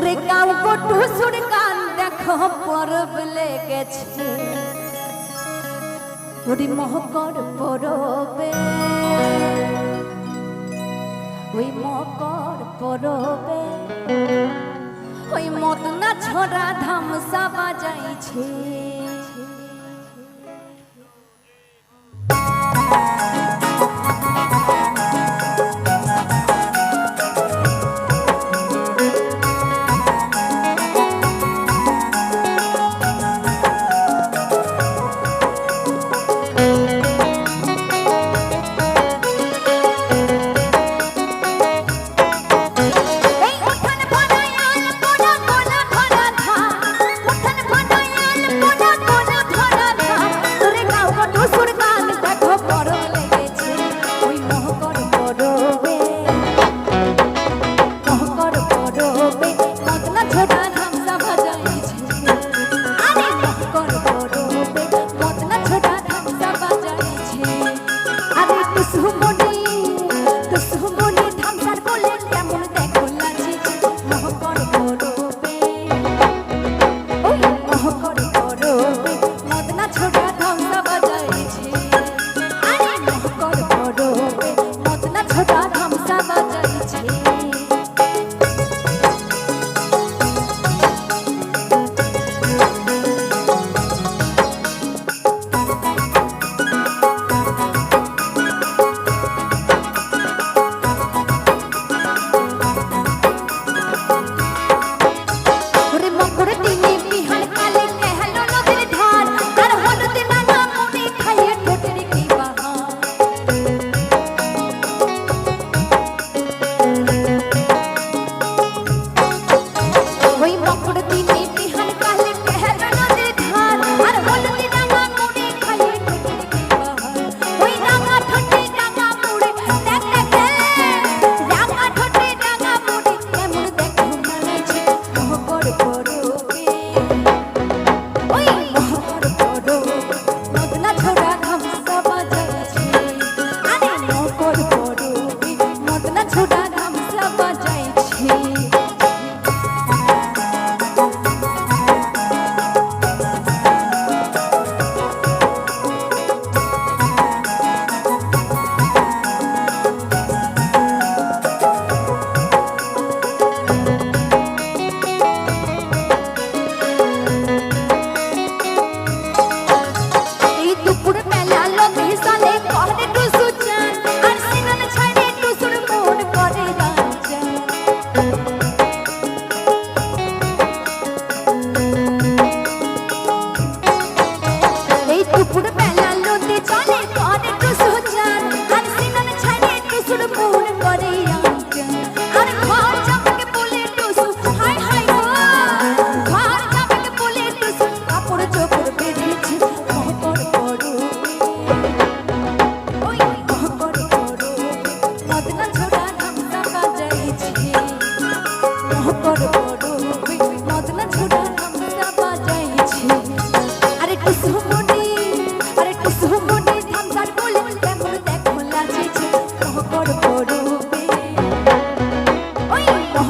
ওরে কাল কটু সুর কান দেখো, পরব লেগেছে। ওরে মহকর পরবে। ওই মকর পরবে। ওই মদনা ছড়া ধামসা বাজাইছে।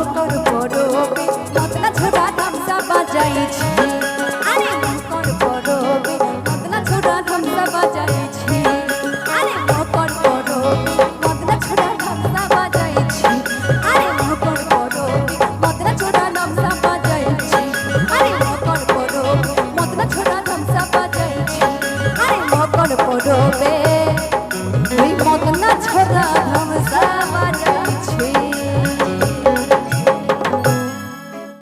মকর পরবে মতলা ছোড়া ঢামসা বাজাইছি। আরে মকর পরবে মতলা ছোড়া ঢামসা বাজাইছি। আরে মকর পরবে মতলা ছোড়া ঢামসা বাজাইছি। আরে মকর পরবে মতলা ছোড়া ঢামসা বাজাইছি। আরে মকর পরবে মতলা ছোড়া ঢামসা বাজাইছি। আরে মকর পরবে, ওই মতলা ছোড়া